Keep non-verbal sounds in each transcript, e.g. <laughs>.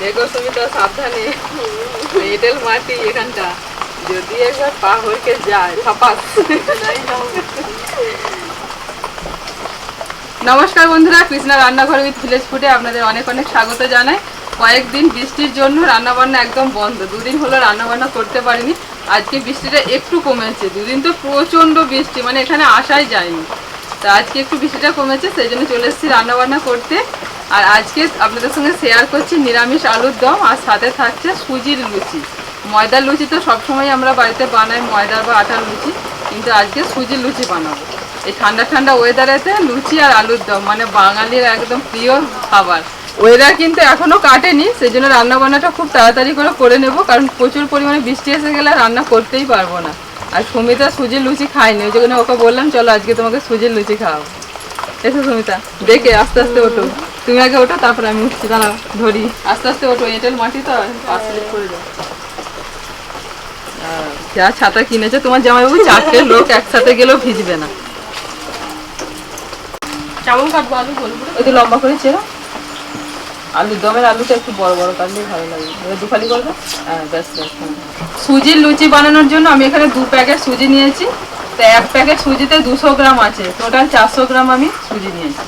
দেখো সাবধানে। এঁটেল মাটি এখানটা। যদি একবার পা হরকে যায় ফাপাস নমস্কার বন্ধুরা, কৃষ্ণা রান্নাঘর উইথ ভিলেজ ফুডে আপনাদের অনেক অনেক স্বাগত জানাই। কয়েকদিন বৃষ্টির জন্য রান্নাবান্না একদম বন্ধ। দুদিন হলো রান্নাবান্না করতে পারিনি। আজকে বৃষ্টিটা একটু কমেছে। দুদিন তো প্রচণ্ড বৃষ্টি মানে এখানে আসাই যায়নি। তা আজকে একটু বৃষ্টিটা কমেছে, সেই জন্য চলে এসেছি রান্নাবান্না করতে। আর আজকে আপনাদের সঙ্গে শেয়ার করছি নিরামিষ আলুর দম, আর সাথে থাকছে সুজির লুচি। ময়দার লুচি তো সবসময় আমরা বাড়িতে বানাই, ময়দার বা আটার লুচি, কিন্তু আজকে সুজির লুচি বানাবো। এই ঠান্ডা ঠান্ডা ওয়েদারেতে লুচি আর আলুর দম মানে বাঙালির একদম প্রিয় খাবার। ওয়েদার কিন্তু এখনও কাটেনি সেই জন্য রান্না বান্নাটা খুব তাড়াতাড়ি করে করে নেব, কারণ প্রচুর পরিমাণে বৃষ্টি এসে গেলে রান্না করতেই পারব না। আর সুমিতা সুজির লুচি খায়নি, ওই জন্য ওকে বললাম, চলো আজকে তোমাকে সুজির লুচি খাওয়াবো। এসো সুমিতা, দেখে আস্তে আস্তে ওঠো। তুমি আগে ওঠো তারপরে আমি উঠছি দাঁড়াও ধরি। আস্তে আস্তে ওঠো এঁটেল মাটি তো করে যাও। যা ছাতা কিনেছে তোমার জামাইবাবু চারটে লোক একসাথে গেলেও ভিজবে না। কেমন কাটবো আলু বলব তো লম্বা করে আলু দমের আলুটা একটু বড় বড় কাটলেই ভালো লাগে। এবার দুখালি করবে হ্যাঁ ব্যাস ব্যাস হ্যাঁ। সুজির লুচি বানানোর জন্য আমি এখানে দু প্যাকেট সুজি নিয়েছি। তো এক প্যাকেট সুজিতে দুশো গ্রাম আছে। টোটাল চারশো গ্রাম আমি সুজি নিয়েছি।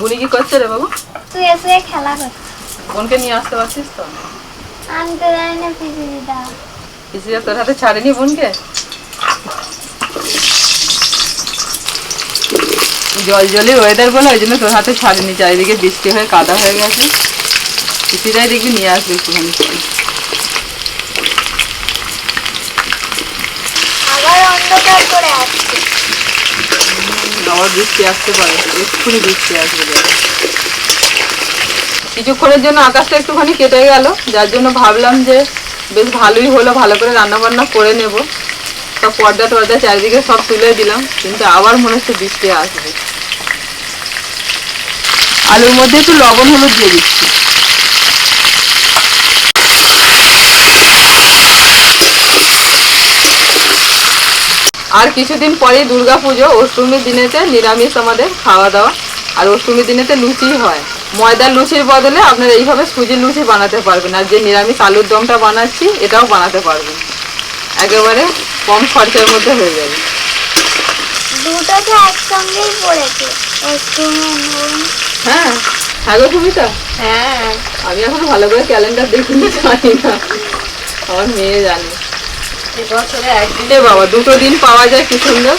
বুনি কি করছে রে বাবু? তুই এসে খেলা কর। বোনকে নিয়ে আসতে পারছিস তো? আনতে যাই না পিপিটা পিসিরা তোর হাতে ছাড়েনি বোনকে? জল জলে ওয়েদার বলে ওই জন্য তোর হাতে ছাড়েনি চারিদিকে বৃষ্টি হয়ে কাদা হয়ে গেছে। পিসিরাই দেখবি নিয়ে আসবে একটুখানি করে। আবার অন্ধকার করে আসছে আবার বৃষ্টি আসতে পারে এক্ষুনি বৃষ্টি আসবে। কিছুক্ষণের জন্য আকাশটা একটুখানি কেটে গেল যার জন্য ভাবলাম যে বেশ ভালোই হলো ভালো করে রান্না বান্না করে নেব। সব পর্দা টর্দা চারিদিকে সব তুলে দিলাম কিন্তু আবার মনে হচ্ছে বৃষ্টি আসবে। আলুর মধ্যে একটু লবণ হলুদ দিয়ে দিচ্ছি। আর কিছুদিন পরেই দুর্গা পুজো অষ্টমীর দিনেতে নিরামিষ আমাদের খাওয়া দাওয়া। আর অষ্টমীর দিনেতে লুচি হয়। ময়দার লুচির বদলে আপনারা এইভাবে সুজির লুচি বানাতে পারবেন। আর যে নিরামিষ আলুর দমটা বানাচ্ছি এটাও বানাতে পারবেন। একেবারে কম খরচার মধ্যে হয়ে যাবে। দুটো তো একসঙ্গেই পড়েছে। হ্যাঁ হ্যাঁ। গো সুমিতা? হ্যাঁ। আমি এখন ভালো করে ক্যালেন্ডার দেখিনি জানি না। আমার মেয়ে জানে। বাবা দুটো দিন পাওয়া যায় কি সুন্দর?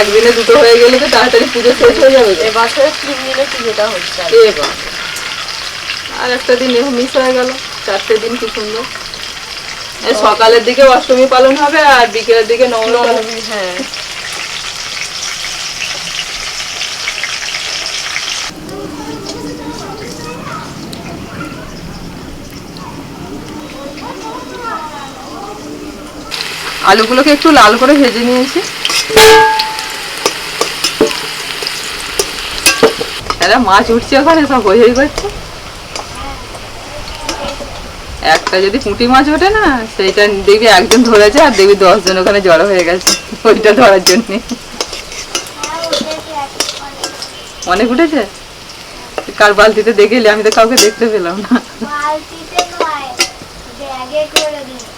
একদিনে দুটো হয়ে গেলে তো তাড়াতাড়ি পুজো শেষ হয়ে যাবে। এবছরে তিন দিনে পুজোটা হচ্ছে আর একটা দিন মিস হয়ে গেল। চারটে দিন কি সুন্দর। সকালের দিকে অষ্টমী পালন হবে আর বিকেলের দিকে নবমী, হ্যাঁ। আলুগুলোকে একটু লাল করে ভেজে নিয়েছি। এরা মাছ উঠছে ওখানে? সব হই হই করছে? একটা যদি পুঁটি মাছ ওঠে না, সেইটা দেখবি একজন ধরেছে আর দেখবি দশজন ওখানে জড়ো হয়ে গেছে। ওইটা ধরার জন্য। অনেক উঠেছে? কার বালতিতে দেখেলি আমি তো কাউকে দেখতে পেলাম না। বালতিতে নয়, ব্যাগে করে দিই।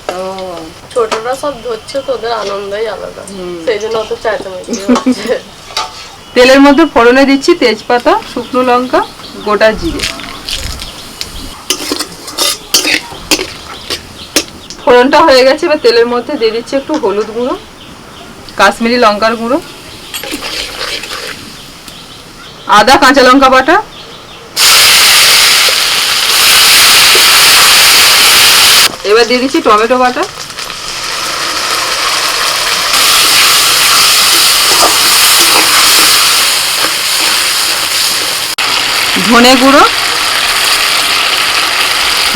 ছোটরা সব ধরছে তো ওদের আনন্দই আলাদা। সেই জন্য অত চেঁচামেচি <laughs> হচ্ছে। তেলের মধ্যে ফোড়নে দিচ্ছি তেজপাতা শুকনো লঙ্কা গোটা জিরে। ফোড়নটা হয়ে গেছে এবার তেলের মধ্যে দিয়ে দিচ্ছি একটু হলুদ গুঁড়ো কাশ্মীরি লঙ্কার গুঁড়ো আদা কাঁচা লঙ্কা বাটা এবার দিয়ে দিচ্ছি টমেটো বাটা। ধনে গুঁড়ো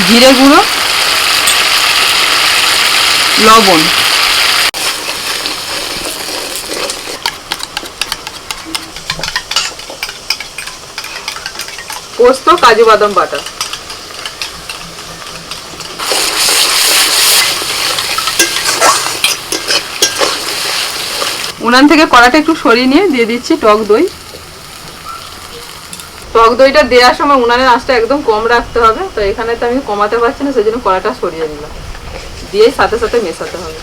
জিরে গুঁড়ো লবণ। পোস্ত কাজু বাদাম বাটা। উনান থেকে কড়াটা একটু সরিয়ে নিয়ে দিয়ে দিচ্ছি টক দই। টক দইটা দেওয়ার সময় উনানের আঁচটা একদম কম রাখতে হবে, তো এখানে তো আমি কমাতে পারছি না সেই জন্য কড়াটা সরিয়ে নিলাম। দিয়ে সাথে সাথে মেশাতে হবে।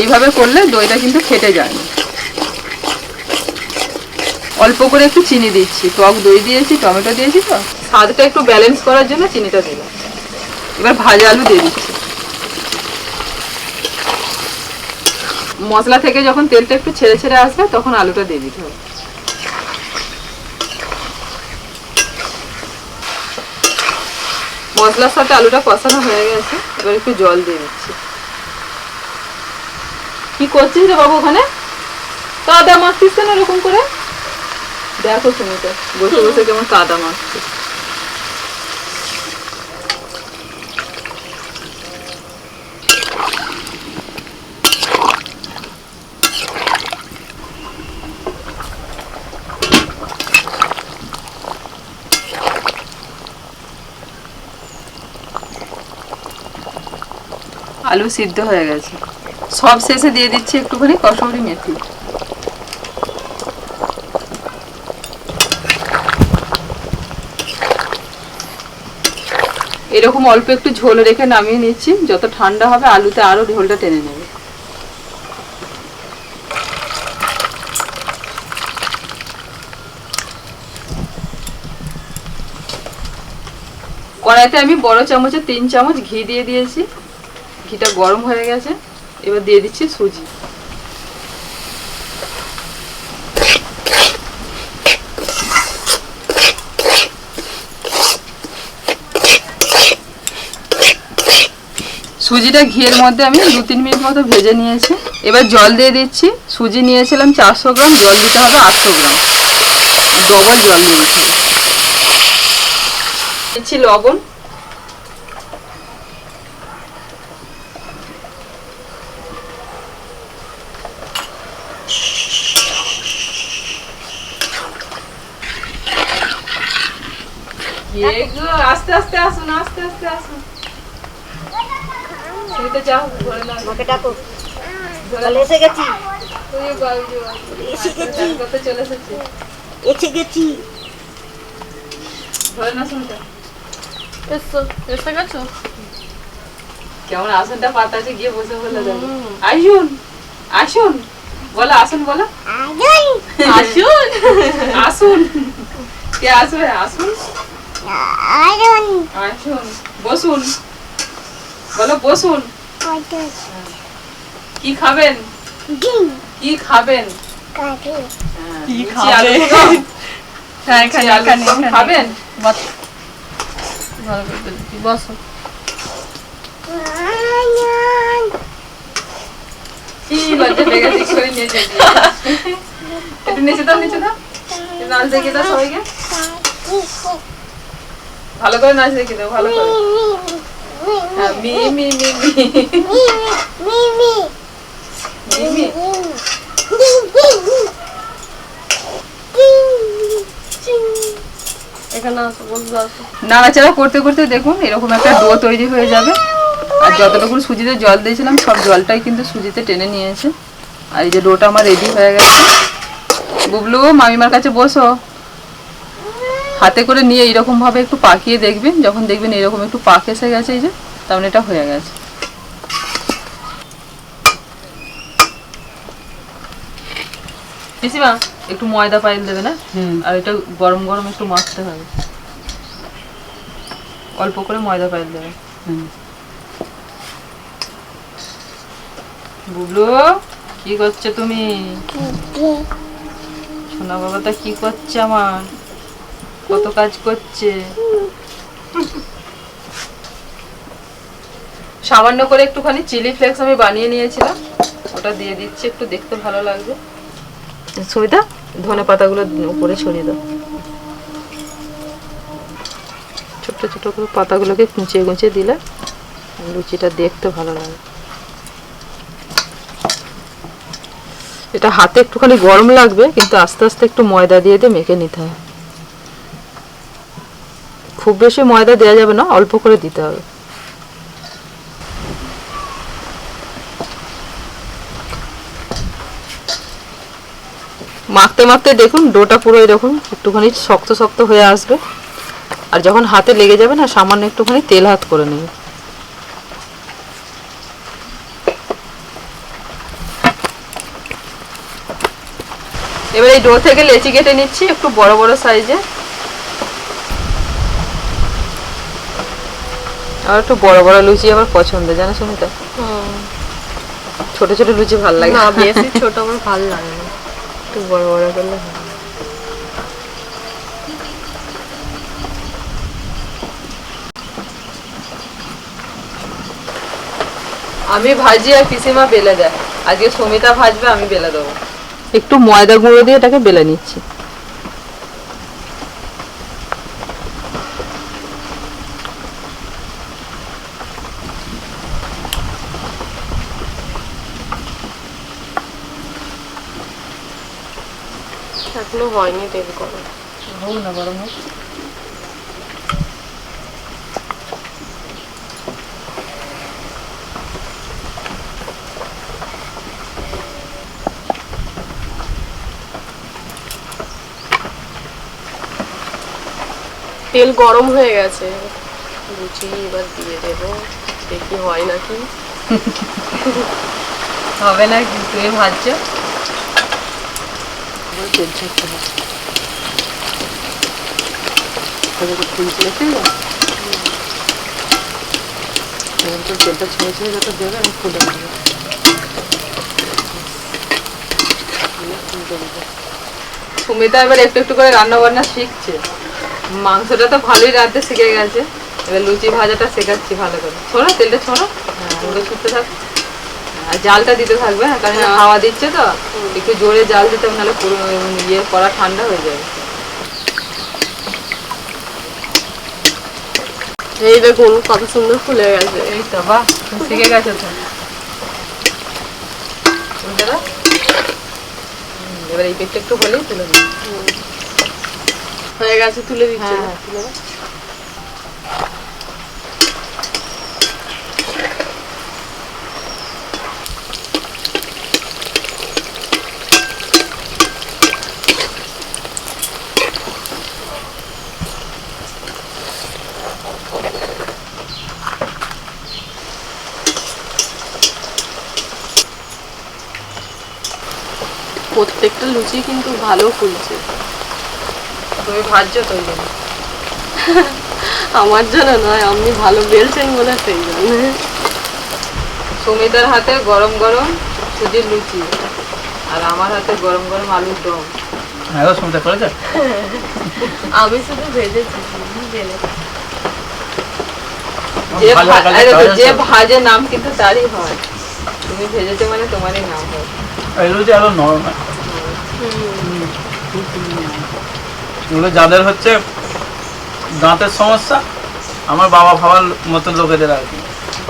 এইভাবে করলে দইটা কিন্তু ফেটে যায়। না অল্প করে একটু চিনি দিচ্ছি। টক দই দিয়েছি, টমেটো দিয়েছি তো। স্বাদটা একটু ব্যালেন্স করার জন্য চিনিটা দিলাম। এবার ভাজা আলু দিয়ে দিচ্ছি। মশলা থেকে যখন তেলটা একটু ছেড়ে ছেড়ে আসবে, তখন আলুটা দিয়ে দিতে হবে। মশলার সাথে আলুটা কষানো হয়ে গেছে, এবার একটু জল দিয়ে দিচ্ছি। কি করছিস রে বাবু ওখানে? কাদা মাখছিস কেন এরকম করে? দেখো সুমিতা বসে বসে কেমন কাদা মাখছে আলু সিদ্ধ হয়ে গেছে। সব শেষে দিয়ে দিচ্ছি একটুখানি কসৌরি মেথি। এরকম অল্প একটু ঝোল রেখে নামিয়ে নিচ্ছি, যত ঠান্ডা হবে আলুতে আরও ঝোলটা টেনে নেবে। কড়াইতে আমি বড় চামচে তিন চামচ ঘি দিয়ে দিয়েছি। ঘিটা গরম হয়ে গেছে, এবার দিয়ে দিচ্ছি সুজি। সুজিটা ঘিয়ের মধ্যে আমি দু তিন মিনিট মতো ভেজে নিয়েছি। এবার জল দিয়ে দিচ্ছি। সুজি নিয়েছিলাম চারশো গ্রাম, জল দিতে হবে আটশো গ্রাম। ডবল জল হবে দিচ্ছি লবণ এ গো, আস্তে আস্তে আসুন আস্তে আস্তে আসুন সুমিতা যাও ডাকো। এসে গেছি। এসে চলে এসেছে? এসে এসে কেমন আসনটা পাতা আছে গিয়ে বসে বলে দেবে। আসুন আসুন। বলো আসুন বলো। আসুন? <laughs> আসুন। কে আসবে? আসুন। আসুন বসুন। বলো বসুন। কি খাবেন? কি খাবেন? কি? <laughs> হ্যাঁ ভালো করে বসো নিচে দাও নিচে দাও। নাচ দেখিয়ে দাও ভালো করে নাচ দেখিয়ে দাও ভালো করে। মি মি মি মি। মি মি। এখানে আসো বসবে আসো। নাড়াচাড়া করতে করতে দেখুন এরকম একটা ডো তৈরি হয়ে যাবে। আর যতটুকু সুজিতে জল দিয়েছিলাম, সব জলটাই কিন্তু সুজিতে টেনে নিয়েছে। আর এই যে ডোটা আমার রেডি হয়ে গেছে। বুবলু, মামিমার কাছে বসো। হাতে করে নিয়ে এইরকম ভাবে একটু পাকিয়ে দেখবেন যখন দেখবেন এরকম একটু পাক এসে গেছে এই যে তার মানে এটা হয়ে গেছে। পিসিমা একটু ময়দা পাইল দেবে না? আর এটা গরম গরম একটু মাখতে হবে। অল্প করে ময়দা পাইল দেবে। বুবলু কি করছ তুমি? সোনা বাবাটা কি করছে আমার? কত কাজ করছে। সামান্য করে একটুখানি চিলি ফ্লেক্স আমি বানিয়ে নিয়েছিলাম। ওটা দিয়ে দিচ্ছি, একটু দেখতে ভালো লাগবে। সুবিধা? ধনে পাতাগুলো উপরে ছড়িয়ে দাও। ছোট্ট ছোট করে পাতাগুলোকে কুঁচিয়ে কুঁচিয়ে দিলে লুচিটা দেখতে ভালো লাগে। এটা হাতে একটুখানি গরম লাগবে, কিন্তু আস্তে আস্তে একটু ময়দা দিয়ে দিয়ে মেখে নিতে হয়। খুব বেশি ময়দা দেওয়া যাবে না, অল্প করে দিতে হবে। মাখতে মাখতে দেখুন, ডোটা পুরো এরকম একটুখানি শক্ত শক্ত হয়ে আসবে। আর যখন হাতে লেগে যাবে না, সামান্য একটুখানি তেল হাত করে নেবে। এবার এই ডো থেকে লেচি কেটে নিচ্ছি, একটু বড় বড় সাইজে। আর একটু বড় বড় লুচি আমার পছন্দ জানো সুমিতা? ছোট ছোট লুচি ভালো লাগে। না বেশি ছোট আমার ভালো লাগে না। একটু বড় বড় করলে আমি ভাজি আর পিসিমা বেলে দেয়। আজকে সমিতা ভাজবে আমি বেলে দেবো। একটু ময়দা গুঁড়ো দিয়ে এটাকে বেলে নিচ্ছি। এখনও হয়নি তেল করো। হোক না গরম হোক। তেল গরম হয়ে গেছে। লুচি এবার দিয়ে দেবো। দেখি হয় নাকি। <laughs> হবে না কি তুমি ভাজছো তেল ছাড়তে হবে তেলটা ছেড়ে ছেড়ে যত দেবে আমি ফুলে দেবো সুমিতা এবার একটু একটু করে রান্না বান্না শিখছে। মাংসটা তো ভালোই রাঁধতে শিখে গেছে। এবার লুচি ভাজাটা শেখাচ্ছি ভালো করে। ছোড়ো তেলটা ছোড়ো। হ্যাঁ। ছুটতে থাক। আর জালটা দিতে থাকবে হ্যাঁ কারণ হাওয়া দিচ্ছে তো। একটু জোরে জাল দিতে হবে নাহলে পুরো ইয়ে করা ঠান্ডা হয়ে যাবে। এই দেখুন কত সুন্দর ফুলে গেছে। এই তো বাহ শিখে গেছো তো। এবার এই পেটটা একটু হলেই তুলে নেবে। হয়ে গেছে তুলে দিচ্ছে। হ্যাঁ হ্যাঁ তুলে দাও। প্রত্যেকটা লুচি কিন্তু ভালো ফুলছে। তুমি ভাজছো তো জন্য। আমার জন্য নয় আপনি ভালো বেলছেন বলে সেই জন্য। সুমিতার হাতে গরম গরম সুজির লুচি আর আমার হাতে গরম গরম আলুর দম। হ্যাঁ করেছে? আমি শুধু ভেজেছি যে। ভাজে নাম কিন্তু তারই হয়। তুমি ভেজেছো মানে তোমারই নাম হয়। এগুলো আরও নরম হয়। এগুলো যাদের হচ্ছে দাঁতের সমস্যা আমার বাবা ভাবার মতো লোকেদের আর কি।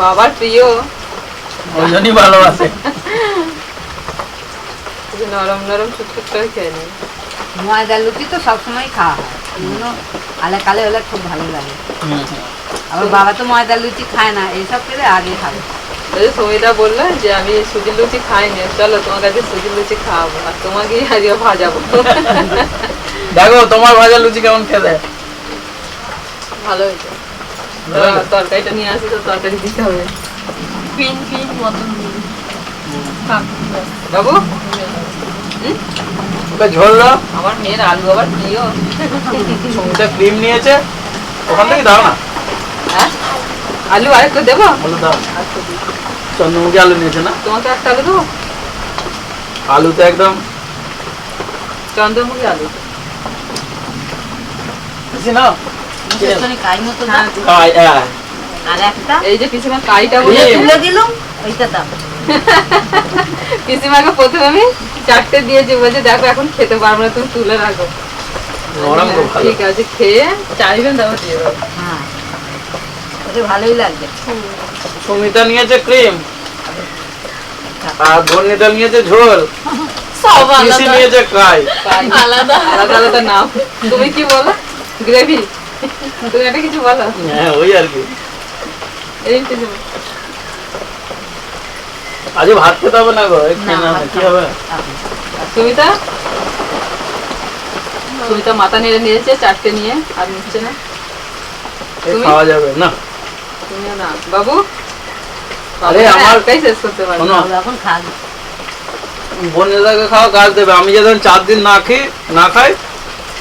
বাবার প্রিয়। ওই জন্যই ভালোবাসে। নরম নরম করে খেয়ে নেই ময়দা লুচি তো সবসময় খাওয়া হয়। এগুলো আলে কালে হলে খুব ভালো লাগে। আমার বাবা তো ময়দা লুচি খায় না এইসব পেলে আগে খাবে। ওই যে বলল যে আমি সুজির লুচি খাই না চলো তোমার কাছে সুজির লুচি খাওয়াবো আর তোমাকেই আজকে ভাজাবো। <laughs> দেখো তোমার ভাজা লুচি কেমন খেতে ভালো হয়েছে। তরকারিটা নিয়ে আসি তো তরকারি দিতে হবে। পিন পিন মতন বাবু? ঝোল আমার মেয়ের আলু আবার প্রিয়। ক্রিম নিয়েছে। ওখান থেকে দাও না। হ্যাঁ? আলু আরেকটু দেবো? আলু দাও। দিই। চন্দ্রমুখী আলু নিয়েছে না? তোমাকে একটা আলু দেবো? আলু তো একদম চন্দ্রমুখী আলু। বেশি নাও সেখানে কাই মতো দাও। আয়, আয়। আর একটা? এই যে পিসিমা কাইটা বলে তুলে ওইটা দাও। <laughs> পিসিমাকে প্রথমে আমি চারটে দিয়েছি বলছে দেখো এখন খেতে পারব না তুমি তুলে রাখো। নরম তো ভালো। ঠিক আছে খেয়ে চাইবেন তারপর দিয়ে দেবো। হ্যাঁ। ভালোই লাগবে। সুমিতা নিয়েছে ক্রিম আর ধর্মিতা নিয়েছে ঝোল সব আলাদা। নিয়েছে কাই। আলাদা। আলাদা আলাদা নাম। তুমি কি বলো? গ্রেভি। তুমি একটা কিছু বলো? হ্যাঁ ওই আর কি। এই আজকে ভাত খেতে হবে না গো? কি হবে? সুমিতা? সুমিতা মাথা নেড়ে নিয়েছে চারটে নিয়ে আর নিচ্ছে না। খাওয়া যাবে না। তুমিও না। বাবু? আরে বাবু আমার- একটাই শেষ করতে পারবে। এখন খাবে বন্যাদাকে খাওয়া গাছ দেবে। আমি যখন চার দিন না খেয়ে না খাই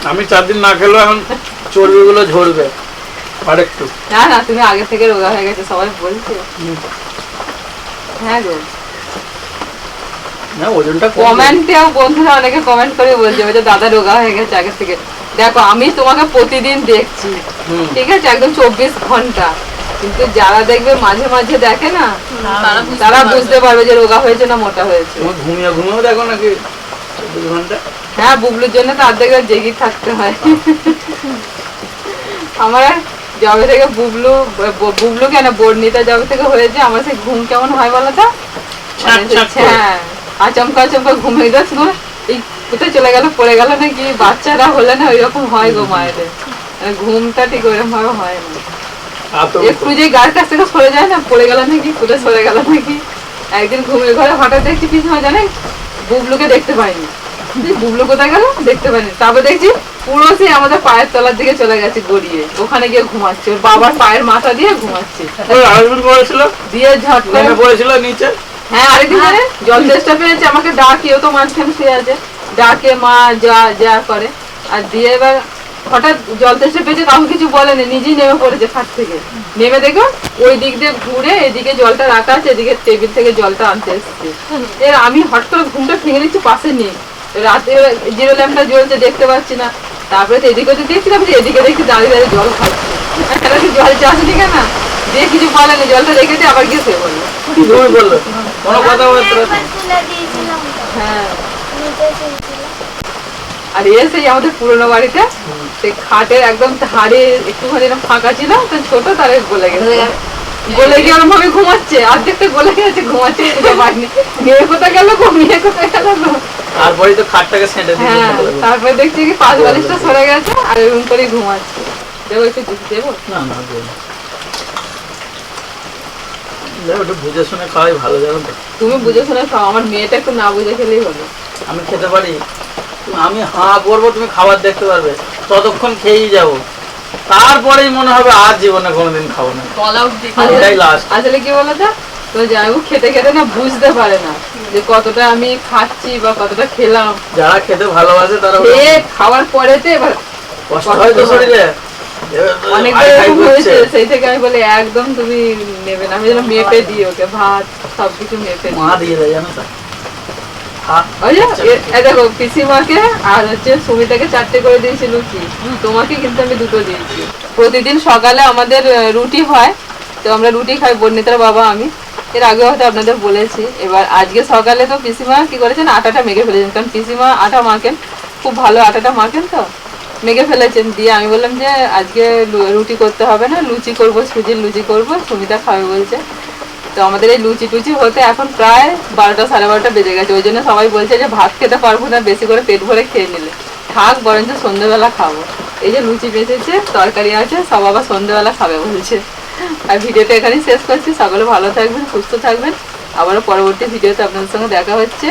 আমি চার দিন না খেলেও এখন চর্বিগুলো ঝরবে। আর একটু না না তুমি আগে থেকে রোগা হয়ে গেছে সবাই বলছে। হ্যাঁ গো। না ওজনটা কমবে। কমেন্টেও বন্ধুরা অনেকে কমেন্ট করে বলছে দাদা রোগা হয়ে গেছে আগে থেকে। দেখো আমি তোমাকে প্রতিদিন দেখছি। ঠিক আছে? একদম চব্বিশ ঘণ্টা। কিন্তু যারা দেখবে মাঝে মাঝে দেখে না তারা বুঝতে পারবে। যে রোগা হয়েছে না মোটা হয়েছে। ঘুমিয়ে ঘুমিয়েও দেখো নাকি চব্বিশ ঘণ্টা? হ্যাঁ বুবলুর জন্য তো অর্ধেক জেগে থাকতে হয়। আমার জবে থেকে বুবলু বুবলু কেন বর্ণিতা জবে থেকে হয়েছে আমার সেই ঘুম কেমন হয় বলো তো? মানে। হ্যাঁ আচমকা আচমকা ঘুমিয়ে যাচ্ছে। না এই কোথায় চলে গেল পড়ে গেল নাকি? বাচ্চারা হলে না ওইরকম হয় গো মায়েদের। মানে ঘুমটা ঠিক ওইরকম ভাবে হয় না। একটু যে কাছ থেকে সরে যায় না? পড়ে গেল নাকি? কোথায় সরে গেল নাকি? একদিন ঘুমের ঘরে হঠাৎ দেখছি পিছনে জানেন? বুবলুকে দেখতে পাইনি। বুবলু কোথায় গেল? দেখতে পাইনি। তারপর দেখছি পুরো সেই আমাদের পায়ের তলার দিকে চলে গেছে গড়িয়ে। ওখানে গিয়ে ঘুমাচ্ছে। ওর বাবার পায়ের মাথা দিয়ে ঘুমাচ্ছে। দিয়ে ঝট করে পড়েছিল নিচে? হ্যাঁ আরেকদিন জল চেষ্টা পেয়েছে আমাকে ডাকে ও তো মাঝখানে শুয়ে আছে। ডাকে মা যা যা করে। আর দিয়ে এবার হঠাৎ জল চেষ্টা পেয়েছে কাউকে কিছু বলেনি নিজেই নেমে পড়েছে খাট থেকে। নেমে দেখো ওই দিক দিয়ে ঘুরে এদিকে জলটা রাখা আছে এদিকে টেবিল থেকে জলটা আনতে এসছে। এর আমি হট করে ঘুমটা ভেঙে নিচ্ছি পাশে নিয়ে রাতে জিরো ল্যাম্পটা জ্বলছে দেখতে পাচ্ছি না। তারপরে তো এদিকে তো দেখছিলাম যে এদিকে দেখছি দাঁড়িয়ে দাঁড়িয়ে জল খাচ্ছে। কি জল চাষনি কেন? দিয়ে কিছু বলেনি জলটা রেখেছে আবার গিয়ে পড়ল বলল। কোনো কথা হ্যাঁ। আর এসেই আমাদের পুরোনো বাড়িতে সেই খাটের একদম ধারে একটুখানি এরকম ফাঁকা ছিল তো ছোট তারে গলে গেছে। গলে গিয়ে ওরম ভাবে ঘুমাচ্ছে অর্ধেকটা গলে গেছে ঘুমাচ্ছে খুঁজে পাইনি মেয়ে কোথায় গেল গো? মেয়ে কোথায় গেল গো? তারপরে তো খাটটাকে সেঁটে হ্যাঁ তারপরে দেখছি কি পাঁচ বালিশটা সরে গেছে আর এরকম করেই ঘুমাচ্ছে। দেবো একটু দুধ দেবো? না না দেব না। একটু বুঝে শুনে খাওয়াই ভালো জানো তো তুমি বুঝে শুনে খাও আমার মেয়েটা একটু না বুঝে খেলেই হলো আমি খেতে পারি? আমি হাঁ করব তুমি খাবার দেখতে পারবে। ততক্ষণ খেয়েই যাব। তারপরেই মনে হবে আর জীবনে কোনোদিন খাব না। এটাই লাস্ট আসলে কি বলতো? তো যাই হোক খেতে খেতে না বুঝতে পারে না যে কতটা আমি খাচ্ছি বা কতটা খেলাম। যারা খেতে ভালোবাসে তারা খাওয়ার পরেতে এবার কষ্ট হয়। তো শরীরে সেই থেকে আমি বলি একদম তুমি নেবে না। আমি যেন মেপে দিই ওকে ভাত সবকিছু মেপে মা দিয়ে দেয় জানো দেখো পিসিমাকে আর হচ্ছে সুমিতাকে চারটে করে দিয়েছি লুচি তোমাকে কিন্তু আমি দুটো দিয়েছি। প্রতিদিন সকালে আমাদের রুটি হয় তো আমরা রুটি খাই বর্ণিতার বাবা আমি। এর আগে হয়তো আপনাদের বলেছি। এবার আজকে সকালে তো পিসিমা কি করেছেন? আটাটা মেখে ফেলেছেন। কারণ পিসিমা আটা মাখেন খুব ভালো আটাটা মাখেন তো। মেখে ফেলেছেন। দিয়ে আমি বললাম যে আজকে রুটি করতে হবে না লুচি করব সুজির লুচি করব সুমিতা খাবে বলছে। তো আমাদের এই লুচি টুচি হতে এখন প্রায় বারোটা, সাড়ে বারোটা বেজে গেছে। ওই জন্য সবাই বলছে যে ভাত খেতে পারব না, বেশি করে পেট ভরে খেয়ে নিলে। থাক, বরঞ্চ সন্ধ্যেবেলা খাব। এই যে লুচি বেঁচেছে, তরকারি আছে, সব আবার সন্ধ্যেবেলা খাবে বলছে। আর ভিডিওটা এখানেই শেষ করছি। সকলে ভালো থাকবেন, সুস্থ থাকবেন। আবারও পরবর্তী ভিডিওতে আপনাদের সঙ্গে দেখা হচ্ছে।